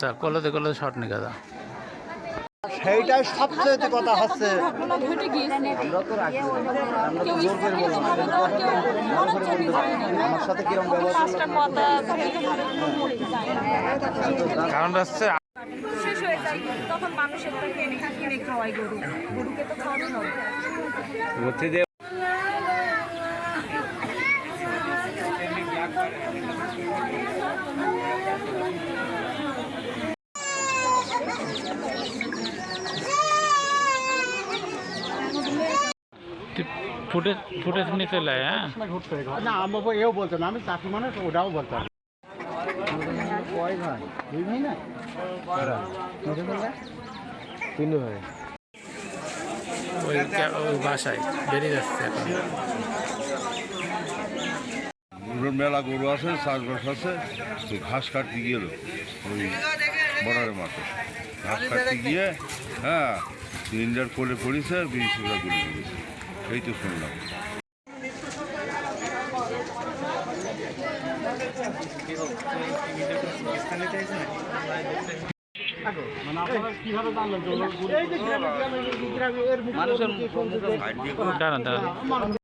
যা কলতে কলতে শর্ট নিকা যা সেইটাই সবচেয়ে কথা হচ্ছে। আমার সাথে যায় কারণ হচ্ছে হয়ে যায় তখন মানুষের তো কিনে কিনে খাওয়াই গরু। গরুকে তো খাওয়াতে হবে। ফুটেজ ফুটেজ নিয়ে চলে হ্যাঁ? না আমার এও বলতো না আমি চাষি মানুষ ওটাও বলতাম। কয় ভাই দুই ভাই না? তিন ভাই? ওই ওই বাসায় বেরিয়ে যাচ্ছে এখন। গরুর মেলা গরু আছে চাষবাস আছে তো ঘাস কাটতে গেল ওই বর্ডারের মাঠে ঘাস কাটতে গিয়ে হ্যাঁ সিলিন্ডার কোলে পড়েছে আর বিড়িগুলা গুলি করেছে। এই তো শুনলাম। যে- দাঁড়ান দাঁড়ান।